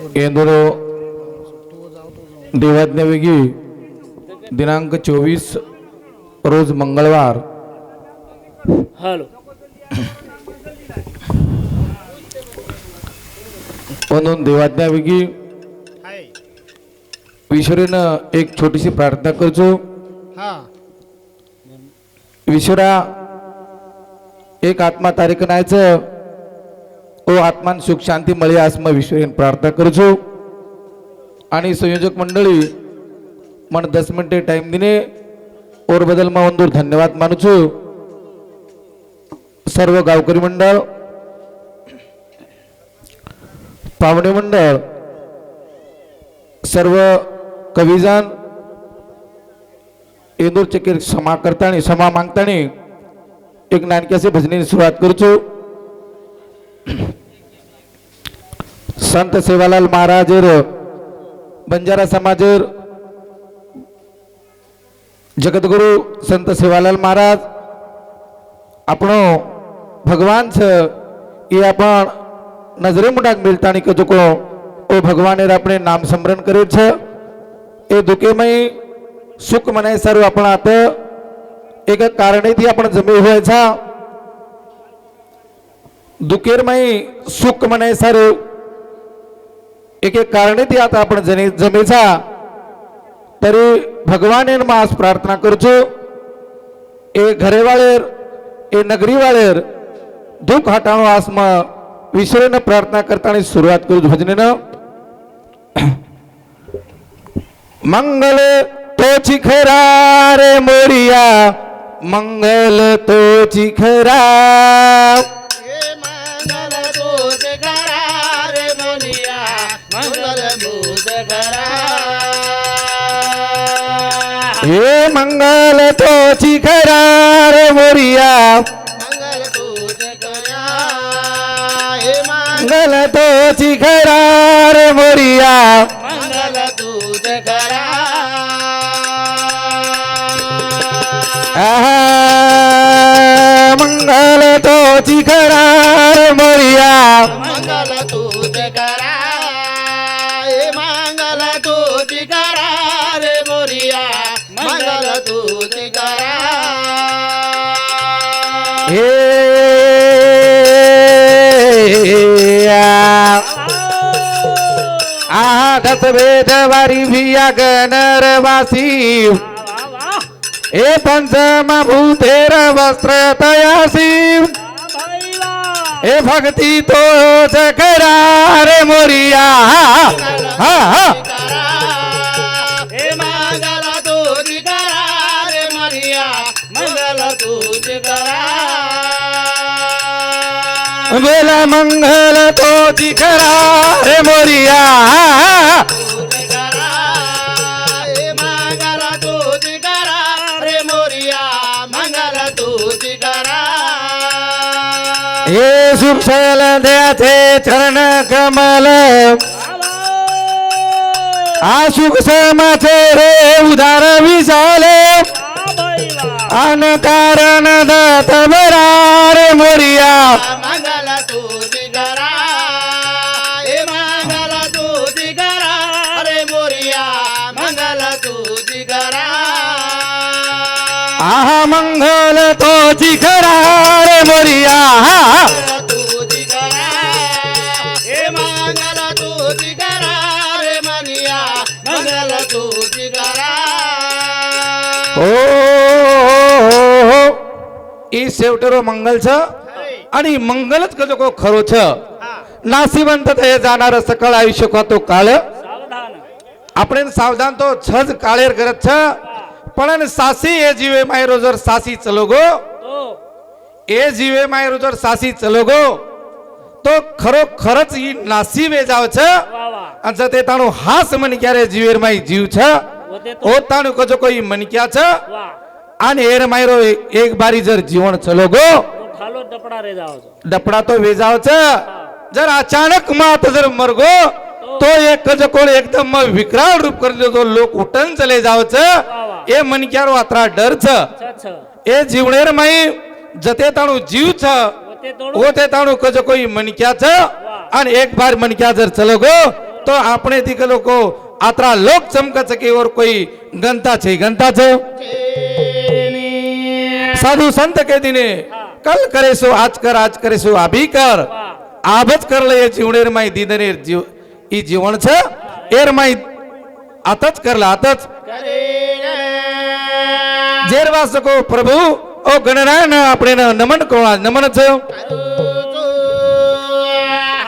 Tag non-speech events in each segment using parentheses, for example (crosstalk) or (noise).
इंदोर देवाज्ञावेगी दिनांक चोवीस रोज मंगळवार. हॅलो. म्हणून देवाज्ञावेगी ईश्वरीनं एक छोटीशी प्रार्थना करतो. हा. ईश्वरा एक आत्मा तारीख नायचं ओ आत्मान सुख शांती मळे आसम ईश्वरीन प्रार्थना करजो. आणि संयोजक मंडळी मन दस मिनिटे टाइम दिने और बदल मा ಒಂದೂर धन्यवाद मानूचो. सर्व गावकरी मंडळ पाहुणे मंडळ सर्व कविजन इंदूर चकेर क्षमा करताना क्षमा मागताना एक नानक्याचे भजनीची सुरुवात करतो સંત સેવાલાલ મહારાજર, બંજારા સમાજર જગતગુરુ સંત સેવાલાલ મહારાજ, આપણો ભગવાન છે, એ આપણ નજરે મુડાક મિલતાની કે ચૂકો એ ભગવાને આપણે નામ સ્મરણ કર્યું છે. એ દુઃખેમય સુખ મને સારું આપણા આપે એક કારણેથી આપણે જમી હોય છે. દુઃખેરમય સુખ મને સારું एक एक कारणे ती आता आपण जने जमेचा. तरी भगवान मास प्रार्थना करतो ए घरेवाळेर ए नगरीवाळेर दुःख हटाणो आसम विसरेनं प्रार्थना करताना सुरुवात करू भजनेनं. (clears throat) मंगल तो चिखरा रे मोरिया. मंगल तो चिखरा. हे मंगल तोची खरा रे मोरिया. मंगल तोची खरा रे मोरिया. मंगल दूत करा मंगल तोची खरा रे मोरिया. दस वेद वारी भिया गणरवासी हे पंचम भूतेर वस्त्र तयासी। हे भक्ती तो जकरा रे मोरिया। हा हा। करा हे मंगल दूत करा रे मोरिया मंगल दूत करा बेला मंगल तो जिकरा रे मोरिया सुशल दयाचे चरण कमल. आशुक समाचे रे उदार विशाल. अन कारण दत बरा रे मोरिया. मनिया मंगल दूत करा ओ ई शेवटरो मंगल छ आणि मंगलच कजो को खरो छ नासिवंत हे जाणार सकळ आयुष्य का तो काळ सावधान આપણે સાવધાન તો છજ કાળેર કરત છે પણ સાસી એ જીવે માયરોજર સાસી ચલોગો. એ જીવે માયરોજર સાસી ચલોગો. તો ખરો ખરચ ઈ નાસીવે જાવ છે. અને જતે તાણું હાસ મન ક્યારે જીવેર માય જીવ છે. ઓ તાણું કજો કોઈ મન ક્યા છે. અને એર માયરો એક બારી જર જીવણ ચલોગો. ડપડા તો વેજાવ છે. જર અચાનક માત જર મરગો તો? એક કજો કોણ એકદમ વિકરાળ રૂપ કરી દેતો લોક ઉટન ચલે જાવ છે. એ મન ક્યારો આત્રા ડર છ એ જીવણેર મય જતે તાણું જીવ છ ઓતે તાણું કજો કોઈ મન ક્યા છ અને એક બાર મન ક્યા જર ચલો ગો તો આપણે થી લોકો આત્રા લોક ચમક ચકી ઓર કોઈ ગંતા છે ગંતા છે સાધુ સંત કે દીને કલ કરેશું આજ કર આજ કરેશું આ ભી કર આભજ કર લઈએ જીવણેર માય દીદનેર જીવ ઈ જીવણ છે એર માય આતજ કરલા આતજ કરે જેર વાસકો પ્રભુ ઓ ગણરાયણ આપણે નમન કોણા નમન છે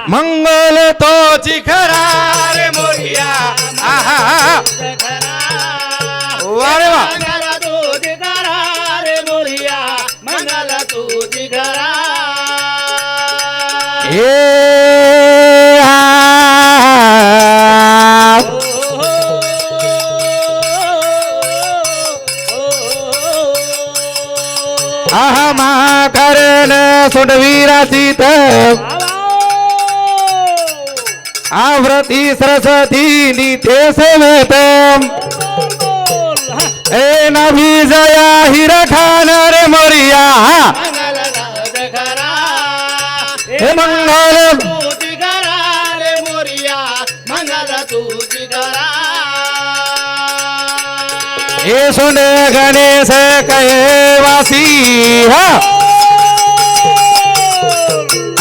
મંગલ તો ચિખરા રે મોરિયા આહા વારે વાહ મંગલ તુજ કરા રે મોરિયા મંગલ તુજ કરા એ सोडवीरातीत आव्रती सरस्वती नीते समेत ए नवी जया हिरा खान रे मोरिया. हे मंगल. सुने गणेश कहे वासी हा.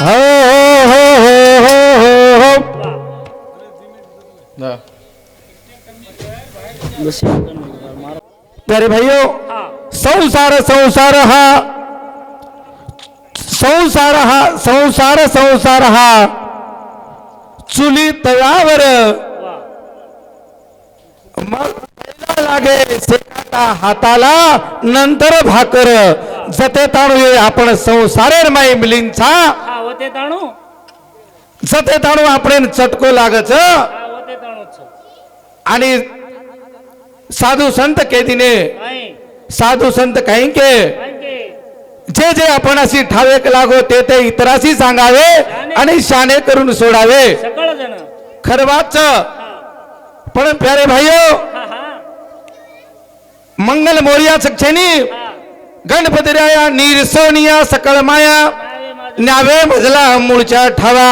हो हो हो हो हो, हो, हो. प्यारे भाइयों संसार संसार हा संसार हा संसार संसार हा. चुली तयावर मग लागे सेकाटा हाताला नंतर भाकर. जते ताणू आपण संसारेर माई मिलींचा હા વતે તાણું जते ताणू आपण चटको लागच હા વતે તાણું જ છે आणि साधू संत केदीने અહીં साधू संत काही के કારણ કે जे जे आपण अशी ठावेक लागो ते ते इतराशी सांगावे आणि शाने करून सोडावे સકળ જણ खरं वाच હા पण प्यारे भाइयो હા હા मंगल मोरिया सक्षेनी હા गणपती राया निरसोनिया सकळ माया મારે माझं न्यावे मजला मूळच्या ठावा.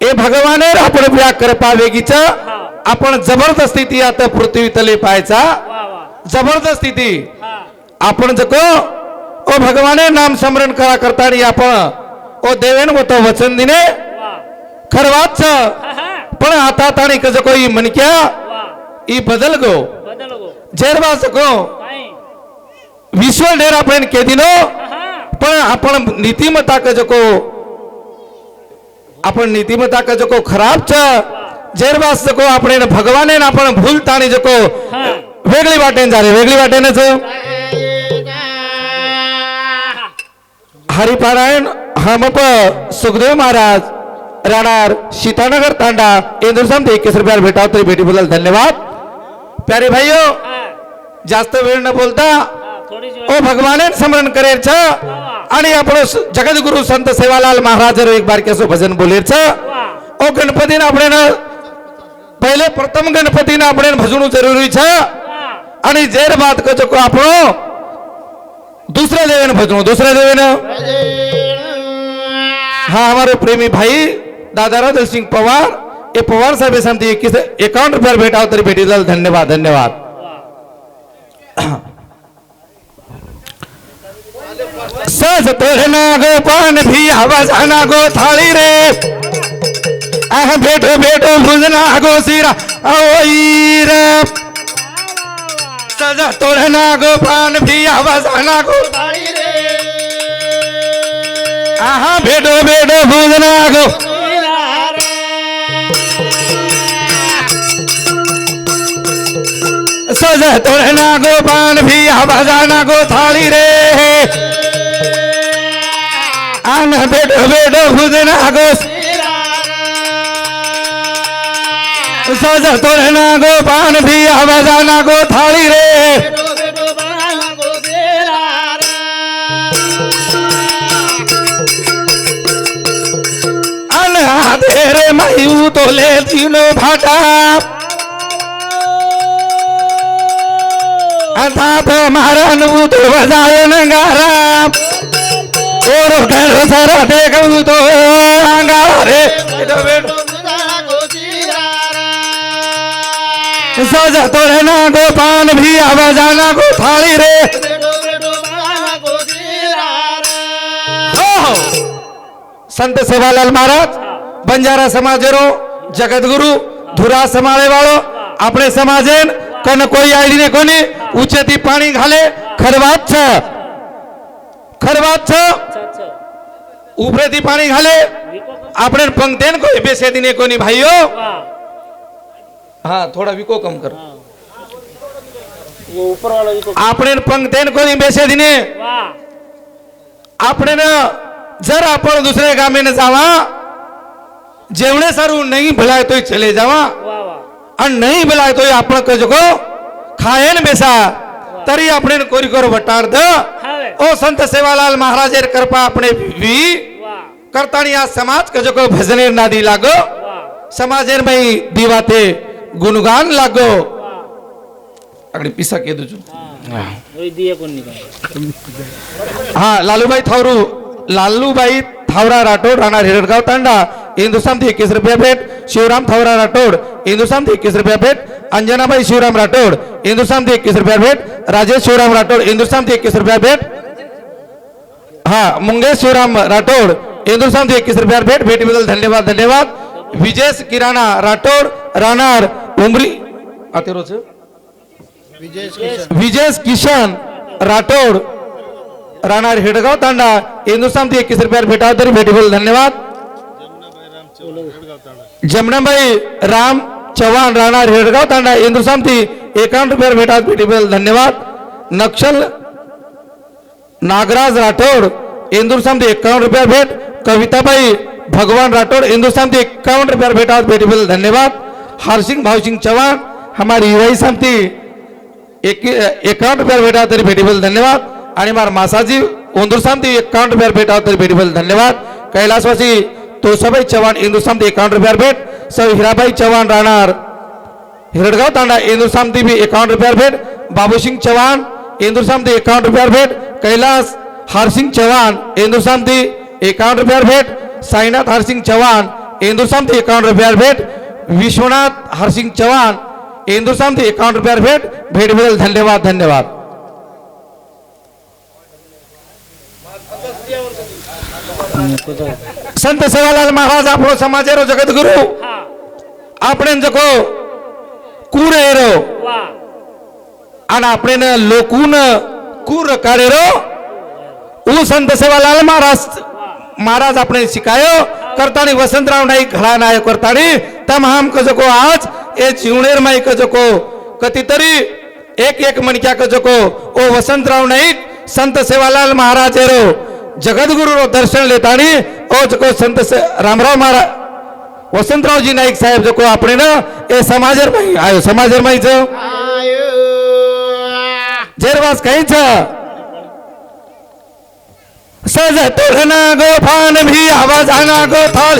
ए भगवान आपण करपा वेगीच. आपण जबरदस्ती ती आता पृथ्वी तले पाहायचा. जबरदस्ती ती. आपण जको ओ भगवाने नाम स्मरण करा करताना आपण ओ देवेन तो वचन दिने. खरवाच. पण आता ताणी जको ई मनक्या. ई बदल गो. जेरवा सको. विश्व डेरा पण के दिनो હા पण आपण नीतिमत्ता कजको आपण नीतिमत्ता कजको खराब छ जेरवा सको आपण भगवाने आपण भूल ताणी जको हा वेगळी वाटेन झाले वेगळी वाटेनच हरिपारायण हमप सुखदेव महाराज राहणार सीतानगर तांडा इंदूर समते एकवीस रुपयाला भेटाव तरी भेटीबद्दल धन्यवाद प्यारे भाइयो હા जास्त वेळ न बोलता હા થોડી જ ओ भगवाने स्मरण करेल छ आणि आपण जगद्गुरु संत सेवालाल महाराज एक बारकेसो भजन बोलेल छ વાહ ओ गणपतीने आपण पहिले प्रथम गणपतीने आपण भजणू जरुरी छ વાહ आणि जेर बात कजको आपण दुसऱ्या देवेन भजणू दुसऱ्या देवेन हाँ हमारे प्रेमी भाई दादाराव दल सिंह पवार ये पवार साहेब सांगते इक्कीस एकावन्न रुपयावर भेटाव तरी भेटील धन्यवाद धन्यवाद हवस तोड़ना गो पान भी हवस आना गो थाली रे। अह बेटो बेटो भुजना गो सिरा, ओई रे। सजा तोड़ना गो पान भी हवस आना गो थाली रे। आहा बेटो बेटो भुजना गो। सजा तोड़ना गो पान भी हवस आना गो थाली रे। कान बेड बेड हुजनागोस सज तोरणा गो पान भी आवाजा ना थाळी रे. तेरे मायू तो ले तीनों भाटा. अर्थात तो ओरो घर सर देख उतो अंगारा रे बेटो बेटो बाळा गो तेरा रे. सजतो रे ना गो पान भी आवाजा ना गो थाळी रे बेटो बेटो बाळा गो तेरा रे. हो हो. संत सेवालाल महाराज બંજારા સમાજેરો જગતગુરુ ધુરા સમાળે વાળો આપણે સમાજેન કન કોઈ આઈડીને કોની ઉચેથી પાણી ઘાલે ખરવાત છે ખરવાત છે अच्छा अच्छा ઉપરેથી પાણી ઘાલે विको का? આપણે પંક્તેન કોઈ બેસે દીને કોની ભાઈઓ वाह હા થોડા વિકો કમ કર हाँ वो ऊपर वाला विको આપણે પંક્તેન કોની બેસે દીને वाह આપણે ન જર आपण दुसऱ्या गामे न जावा जेवणे सारू नाही भलाय तोय चले जावा वाह वाह आणि नाही बोलाय तो आपण कजको खायन बेसा तरी आपण कोरी करो वटार्द हावे ओ संत सेवालाल महाराजेर कृपा આપણે વી वाह કરતાની આ સમાજ કજો કોઈ ભજને નાદી લાગો સમાજે ભાઈ દીવાતે ગુણગાન લાગો આગળ પીસા કીધું છું હા લાલુભાઈ થાવરુ લાલુભાઈ થાવરા રાઠોડ રાણા રેડગાવ તાંડા હિન્દુસ્તાનથી એકવીસ રૂપિયા ભેટ શિવરામ થાવરા રાઠોડ હિન્દુસ્તાનથી એકવીસ રૂપિયા ભેટ અંજનાભાઈ શિવરામ રાઠોડ હિન્દુસ્તાનથી એકવીસ રૂપિયા ભેટ રાજેશ શિવરામ રાઠોડ હિન્દુસ્તાનથી એકવીસ રૂપિયા ભેટ હા મુંગેશ શિવરામ રાઠોડ हिंदुस्तान एकवीस रुपया भेट भेटीबद्दल धन्यवाद धन्यवाद। विजेश किराणा राठोड राणार उमरी। आता विजेश किशन राठोड राणार हेडगाव तांडा। हिंदुस्तान एकवीस रुपयावर भेटाव तरी भेटीबद्दल धन्यवाद। जमनाबाई राम चव्हाण राहणार हेडगाव तांडा। हिंदुस्तान एकावन्न रुपयावर भेटाव भेटीबद्दल धन्यवाद। नक्षल नागराज राठोड हिंदुस्तान एकावन्न रुपया भेट. कविताबाई भगवान राठोड हिंदुस्तान एकावन्न रुपया भेटाव भेटीबद्दल धन्यवाद. हरसिंह भाव सिंह चौहान हमारी युवाई सामती एक एकावन्न रुपयावर भेटा. तरी भेटीबद्दल धन्यवाद. आणि मार मासाजी हिंदुस्तान एकावन्न रुपयावर भेटा. तरी भेटीबद्दल धन्यवाद. कैलासवासी तोसाबाई चव्हाण हिंदुस्तान एकावन्न रुपया भेट. सौ हिराबाई चव्हाण राहणार. हिरडगाव तांडा हिंदुस्तान बी एकावन्न रुपया भेट. बाबूसिंग चव्हाण हिंदुस्तान एकावन्न रुपया भेट. कैलास हरसिंग चव्हाण हिंदुस्तान एकावन्न रुपयावर भेट साईनाथ हरसिंग चव्हाण हिंदुस्तान एकावन्न रुपयावर भेट विश्वनाथ हरसिंग चव्हाण हिंदुस्तान एकावन्न रुपयावर भेट भेटबद्दल धन्यवाद धन्यवाद संत सेवालाल महाराज આપણો સમાજેરો જગતગુરુ हाँ આપણે જકો કુર એરો वाह અને આપણે લોકુન કુર કાઢેરો उ संत सेवालाल महाराज महाराज आपणे सिकायो करताणी वसंतराव नायक घडा ना आयो करताणी तमाम क जको आज ए चिवणेर माईक जको कति तरी एक एक मणक्या क जको ओ वसंतराव नायक संत सेवालाल महाराज हे रो जगतगुरु रो दर्शन लेताणी ओ जको संत से रामराव महाराज वसंतराव जी नायक साहेब जको आपणे ना ए समाज माई आयो समाज र माई जो आयो। जेर वास सज तुरना गोफान भी आवाजाना गो थल।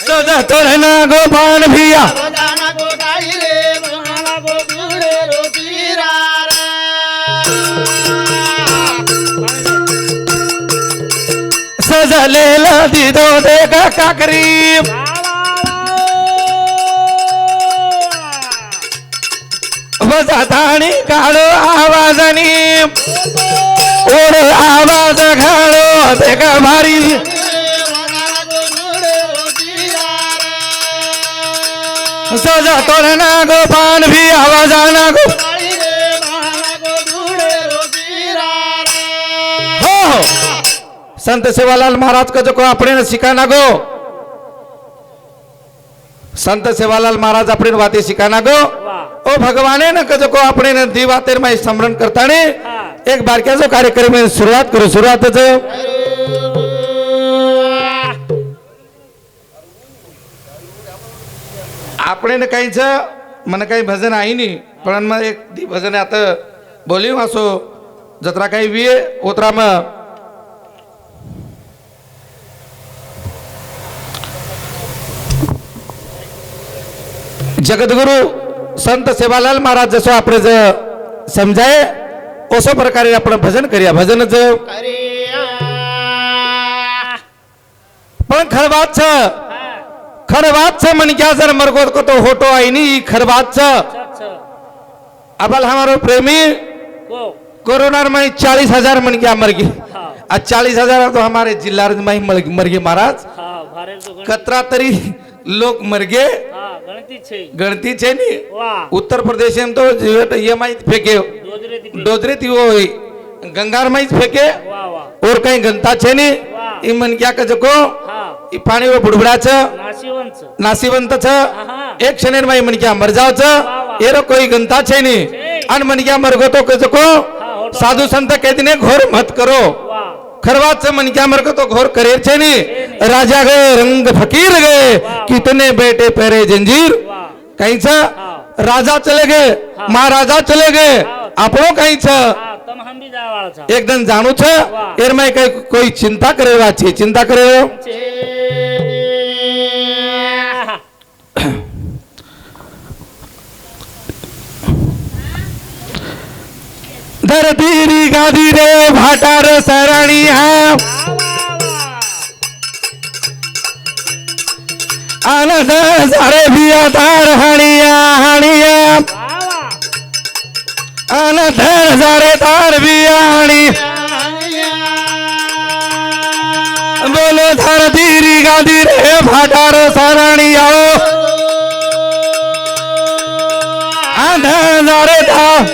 सज तुरना गोफान भिया सज ले ला दीदो देखा काकरी। बसाताने काढो आवाजाने. ओढ आवाज काढो ते का भारी. सजा तोरणा गो पान भी आवाजाना गो हो हो. संत सेवालाल महाराज का जो को अपने ने सिखाना गो संत सेवालाल महाराज अपने वाते सिखाना गो ओ भगवाने न कजो को आपने दिवा तेर माई स्मरण करता ने। एक बार क्या जो कार्यक्रम शुरुआत करो शुरुआत आपने न कहीं जा मन कहीं भजन आई नहीं परन्तु मैं एक दी भजन आता बोली हूँ आसो जत्रा कहीं भी है उत्तरा में। जगतगुरु संत सेवालाल महाराज जसो आपले ज समजाय कसो प्रकारे आपण भजन करूया. भजन ज पण खर बाच खर बाच म्हणजे जर मरगोद कोतो होतो आईनी खर बाच आपल हा मारो प्रेमी कोरोना माई चाळीस हजार म्हणजे मरगी. चाळीस हजार तो हमारे जिल्हा मरगे महाराज. कत्रा तरी लोक मरगे. ગણતી છે ગણતી છે ને ઉત્તર પ્રદેશ એમ તો એમાં જ ફેંકે ડોદરેથી હોય ગંગારમાં જ ફેંકે ઓર કઈ ગંતા છે ને એ મન ક્યાં કે જકો એ પાણી બુડબડા છે નાસીવંત છે એક શનેર માં એ મન ક્યાં મરજાવ છે એરો કોઈ ગંતા છે નહીં અને મન ક્યાં મરગો તો કે જકો સાધુ સંત કહેતીને ઘોર મત કરો गंता छे नी छे. अन मन क्या मर गो तो कह को होटो. साधु संत कहते ने घोर मत करो વાહ खरवात से मन क्या मर गो तो घोर करे छे नी राजा गए रंग फकीर गए वाह. कितने बेटे पहरे जंजीर વાહ कहीं छ हाँ. राजा चले गए हाँ. महाराजा चले गए हाँ. આપણો કઈ છે હા તમે હંબી જાવાળા છો એકદમ જાણું છે વાહ. એરમાં કઈ કોઈ ચિંતા કરેવા છે ચિંતા કરેવો છે दरबीरी गादी रे भाटार सरणी है। आनंद सारे बिया तार हणिया हणिया आनंद सारे तार बिया बोलो बोलो धीरी गादी रे भाटार सरणी आओ। आनंद सारे तार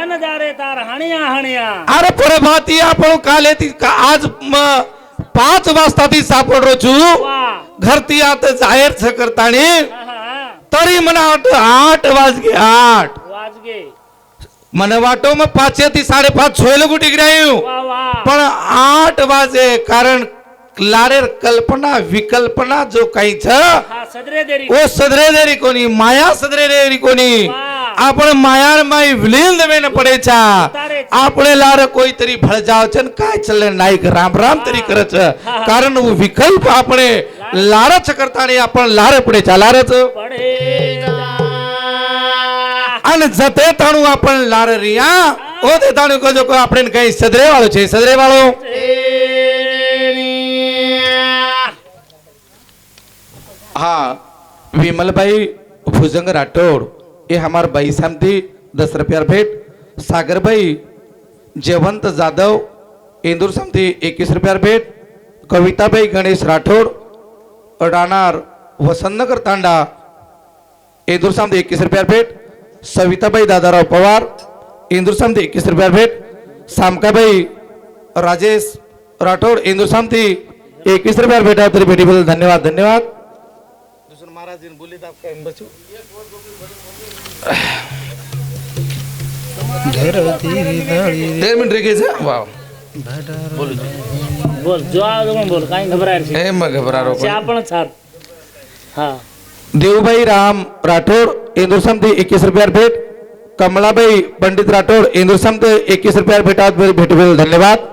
હો હો ધરતી રી ગાદી રે ભાટારો સરાણીયા ધન જારે તાર હણિયા હણિયા અરે પ્રભાતી આપણું કાલેથી કા- આજ મ- પાંચ વાજતાથી સાપડરો છું વાહ ઘરથી આ તો જાહેર છે કરતાણી આહા. તરી મને આઠ આઠ વાગે આઠ વાજગે મને વાટોમાં પાંચે થી સાડે પાંચ છ લોકો ટીકરાયું વાહ વાહ પણ આઠ વાગે કારણ લારે કલ્પના વિકલ્પના જો કઈ છે હા સદરે દેરી ઓ સદરે દેરી કોની માયા સદરે દેરી કોની વાહ. આપણે માયા માં વિલીન દેવેને પડે છે તારે છે. આપણે લારે કોઈ તરી ભળજાવ છે ને કાય ચલે નાઈક રામ રામ તરી કરે છે હા. કારણ उ વિકલ્પ આપણે લારચ કરતા નહીં આપણે લારે પડે છે લારે છે પડે અને જતે તાણું આપણને લારે રિયા ઓ તે તાણું કજો કોઈ આપણે કઈ સદરે વાળો છે સદરે વાળો હા વિમલભાઈ ભુજંગ રાઠોડ ये हमार भाई सामदी दस रुपया भेंट। सागर भाई जयवंत जाधव इंदूर सामदी एकवीस रुपया भेंट। कविताबाई गणेश राठोड अडाणार वसंतनगर तांडा इंदूर सामदी एकवीस रुपया भेट। सविताबाई दादाराव पवार इंदूर सामदी एकवीस रुपया भेट। सामकाबाई राजेश राठोड इंदूर सामती एकवीस रुपया भेटा। तरी भेटीबद्दल धन्यवाद धन्यवाद। महाराज बोलित देवभाई राम राठोड इंदूर समते एकवीस रुपयावर भेट. कमलाबाई पंडित राठोड इंदूर समते एकवीस रुपयावर भेटावर भेट धन्यवाद.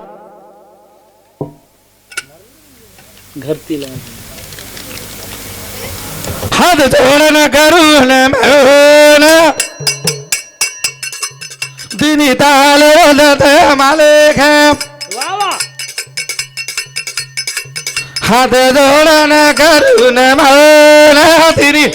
घरतीला. हात जोडण करून मिळून दिनी ताल रोदत मालिक हात जोडण करून मिळून दिनी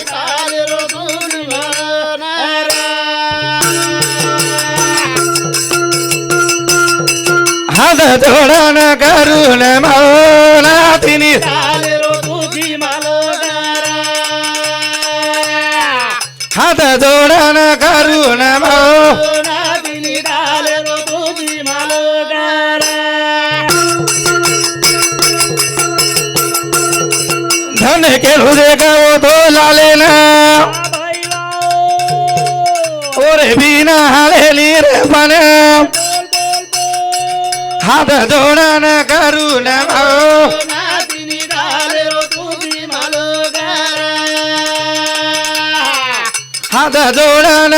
हात जोडण करून मौना तिनी जोडण करून नादिनी डाले रो तुझी मालोगारा। धन केळू दे गाव तो लाले ना। ओरे बिना हालेली रे पण हात करून नाद जोडण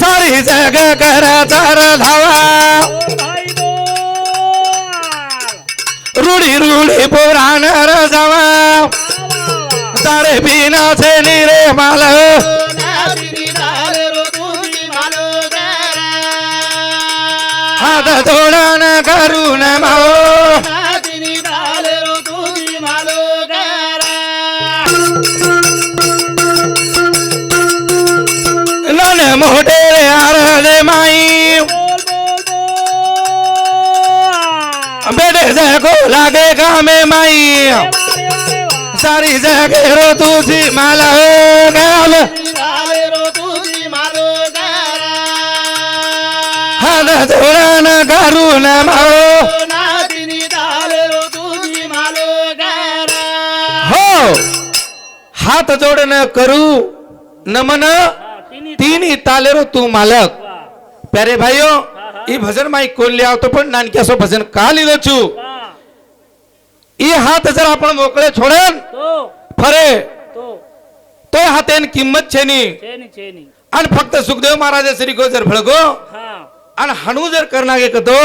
सारी जग कर चार धावा. रुढी रुढी पुराण रजावा तारे बिना से निरे माल हात जोडण करून माओ। नादिनी डाले रो तुझी मालोगारा नन मोठे आरले माई। बोल बोल बोल। बेटे जगो लागे गामे माई। वारे वारे वाह सारी जगे रो तुझी माल गाल। डाले धोरण घालून माळो. हो. हात जोडण करू नमन. तिन्ही तालेरो तू मालक. प्यारे भाईओ ई भजन माई को आवतो पण नानकी असो भजन का लिहिलं छू ई हात जर आपण मोकळे छोडन फरे. तो. हातेन किंमत छेनी. आणि फक्त सुखदेव महाराज श्री गोजर भळगो आणि हणू जर करणार एक तो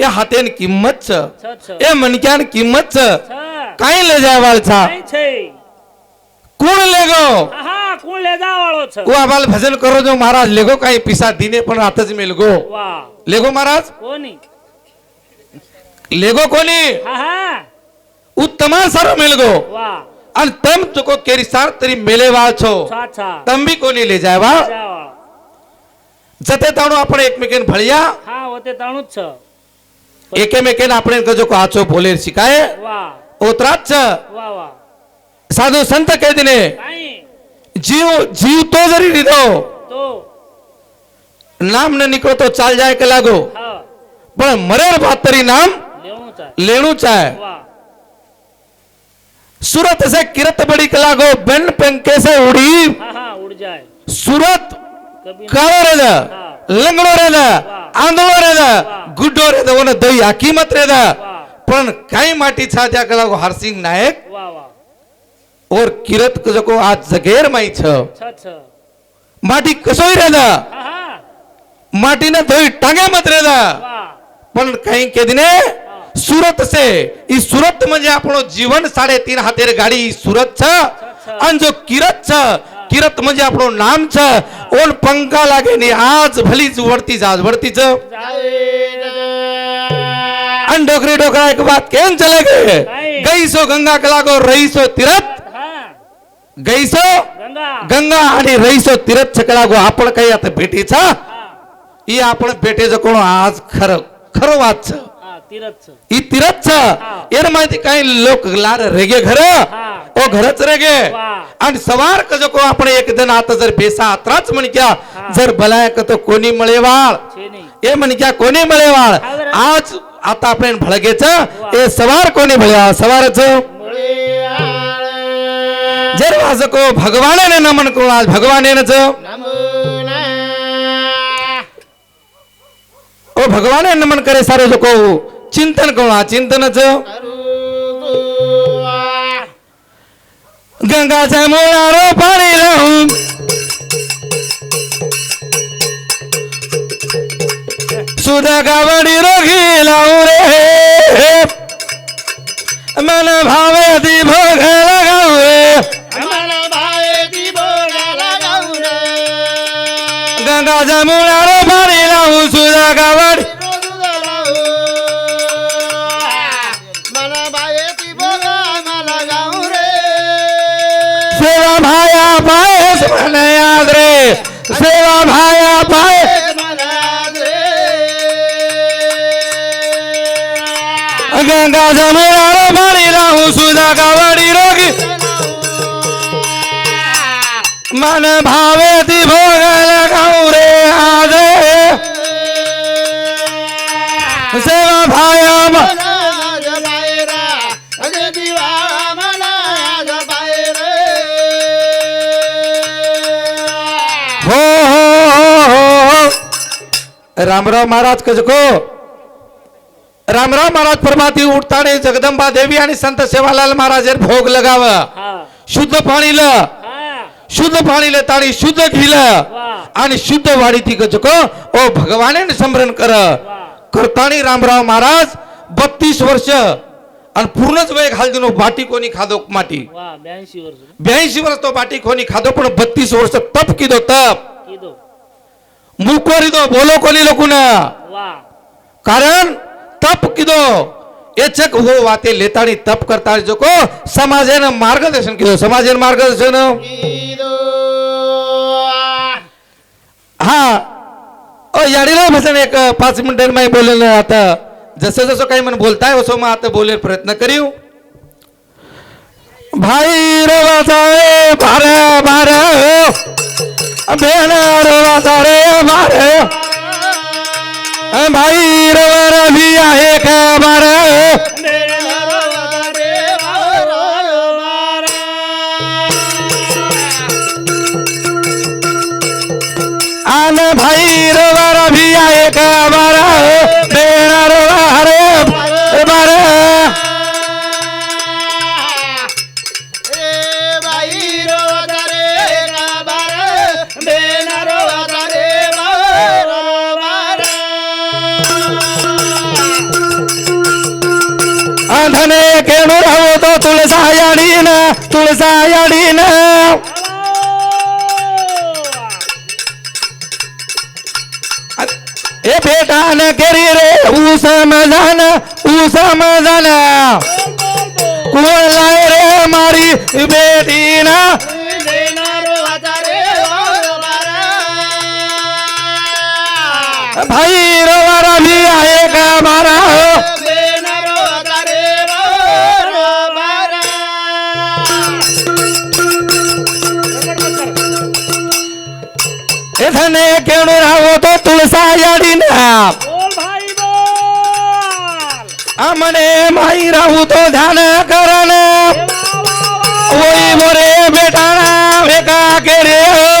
या हातेन किंमत या मनक्यान किंमत काय ले जाय कोण ले गो? कोण भजन करो जो महाराज लेगो काही पिसा दिने पण आताच मेल गो. लेगो महाराज. कोणी? लेगो कोणी? उत्तमा सर मेल गो. आणि तम चुको केरी सार तरी मेले वाचो तम भी कोणी ले जाय वाळ જતે તાણું આપણે એકમેકીને ભળ્યા. હા ઓતે તાણું જ છે. એકેમેકીને આપણે કહેજો કે આછો ભોલે શીખાય વાહ. ઓતરા જ છે. વાહ વાહ. સાધુ સંત કહી દીને જીવ જીવ તો જરી દીધો તો. નામ ને નીકળો તો ચાલ જાય કે લાગો. પણ મરેર ભાતરી નામ લેણું ચાય. સુરત સે કિરત બડી કલાગો બેન પંકે સે ઉડી સુરત કભી કાળો રે ದ ಲಂಗಡೋ રે ದ આંધળો રે ದ ગુડ્ડો રે ದ ઓને દઈ હકીમત રે ದ વાહ પણ કઈ માટી છા ત્યાં કલાગો હરસિંહ નાયક વાહ વાહ और किरत को आज जगेर माई छ છ છ माटी कसोई रे द હા હા माटी ने धोई टांगे मत रे द વાહ पण काही के दिने સુરત છે ઈ સુરત म्हणजे આપણો જીવન સાડે તીન હાથેર ગાડી ઈ સુરત છે અને જો કિરત છે तीरथ म्हणजे आपण नामच. ओल पंखा लागे आज भलीच वरतीच आज वरतीच अन डोकरी डोकरा एक बात केन चले गे. गई सो गंगा कला गो रही सो तीरथ गई गंगा. आणि रईसो सो तीरथ च कला गो आपण काही आता भेटीचा? आपण भेटेच कोण आज खरं खरं वाच ಈ ತಿರಚ್ಚ एर ಮಾಹಿತಿ ಕಾಯಿ ಲೋಕ ಲಾರ रेगे घर. ओ घरच रेगे. आणि सवार जको आपण एक जण आता जर बेसा आत्राच म्हणक्या जर भलायक तो कोणी मळेवाळ. हे म्हणक्या कोणी मळेवाळ. आज आता आपण भळगेच हे सवार कोणी भळ्या सवारच. जर वाजको भगवानाने नमन करू आज भगवानेनच. ओ भगवान नमन करे सारे लोक. चिंतन करू हा चिंतनच. गंगाचा मुळारो पाणी राहून. सुद्या गावडी रोगी लावू रे. मन भावे ती भोग लगाऊ रे. गंगाचा मुळारो पाणी लावू सुद्या गावडी पायस म्हणयाद्रे सेवा भाया पायस म्हणयाद्रे गंगा जमुना पाणी राहू सुधा गावाडी रोगी। मन भावे ती भोगायला खाऊ रे आदरे। सेवा भाया रामराव महाराज कजको. रामराव महाराज प्रमाती उठताने जगदंबा देवी आणि संत सेवालाल महाराज भोग लगावं. शुद्ध पाणी ल. शुद्ध पाणी ताणी शुद्ध घिलं आणि शुद्ध वाढी ती गजको ओ भगवाने स्मरण कर. वा. करतानी रामराव महाराज बत्तीस वर्ष आणि पूर्णच वेळ घालदिनो बाटी कोणी खादो माटी. वा ब्याऐंशी वर्ष. ब्याऐंशी वर्ष तो बाटी कोणी खादो पण बत्तीस वर्ष तप किदो तप. किदो मुकोरी दो बोलो कोणी लोकुन वा कारण तप किदो याचक हो वाते लेतानी तप करता जो को समाजेनं मार्गदर्शन किदो समाजेनं मार्गदर्शन हा ओ याडीला भजन एक पाच मिनिटांनी माही बोलेल आता जसं जसं काही म्हण बोलताय असं मग आता बोलेल प्रयत्न करीव भाई रे रे भारे भारे भाई रवर भी आहे का बार आन भाई रवर भी आहे का बार याडीन तुळसा याडीन ए बेटा न केरी रे ऊस मजान ऊस मजान कोण लाय रे मारी बेटी ना भाई रवारा भी आहे एथने केणू राहू तो तुळसा याडीन बोल भाई बोल आमने माई राहू तो ध्यान करण ओई मोरे बेटा ना एका केरे हो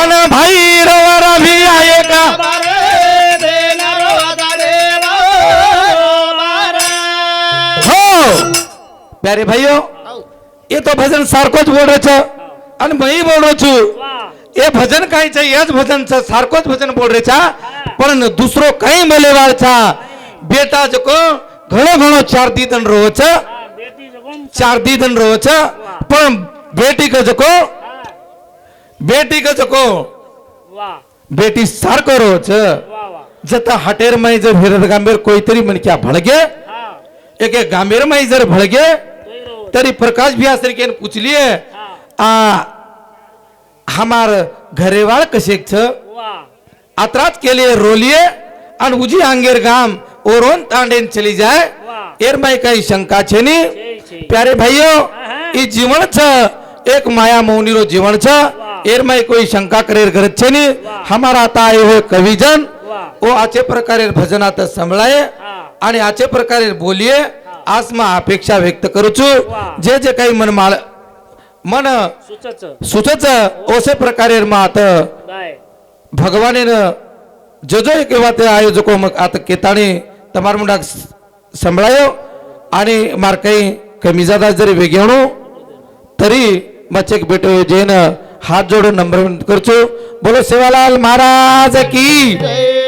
अन भाई रवारा એ તો ભજન સારખો જ બોલો છો અને હું બોલું છું वा એ ભજન કાંઈ છે એ જ ભજન છે સારખો જ ભજન બોલ રે છે પણ દૂસરો કઈ મલેવાળ છે બેટા જકો ઘણો ઘણો ચાર દીદન રહો છે हा बेटी जगोम ચાર દીદન રહો છે પણ બેટી કે જકો બેટી કે જકો वा બેટી સારખો રહો છે वा वा जता हटेर माई जर हिरद गांभीर कोईतरी म्हण क्या भळगे हा एक एक गांभीर माई जर भळगे तोय रो तरी प्रकाश भी पूछलिए हा। आ हमार घरेवाळ कशेक छ? आत्रात केले रोलिए आणि उजी आंगेर गाम ओरोन तांडेन चली जाए। एर माई काही शंका छे नी? प्यारे भाइयों। ई जीवन छ एक माया मौनी रो जीवन छ। एर माई कोई शंका करेर गरज छे नी। हमारा आता आए हुए कविजन वा ओ आचे प्रकारे भजन आता संभळाये हा। आणि आचे प्रकारे बोलिये आज मा अपेक्षा व्यक्त करूचू वाह। जे जे काही मन माळ मन सुचच सुचच ओसे प्रकारे मात गाय ભગવાને જજો એક એવા તે આયોજકો મગ આ કેતાણી તમારા મુંડા સંભળાયો आणि मार काही कमी जादा जरी वेगळो तरी मचेक बेटो जैन हात जोडून नंबर करचो बोलो सेवालाल महाराज की जय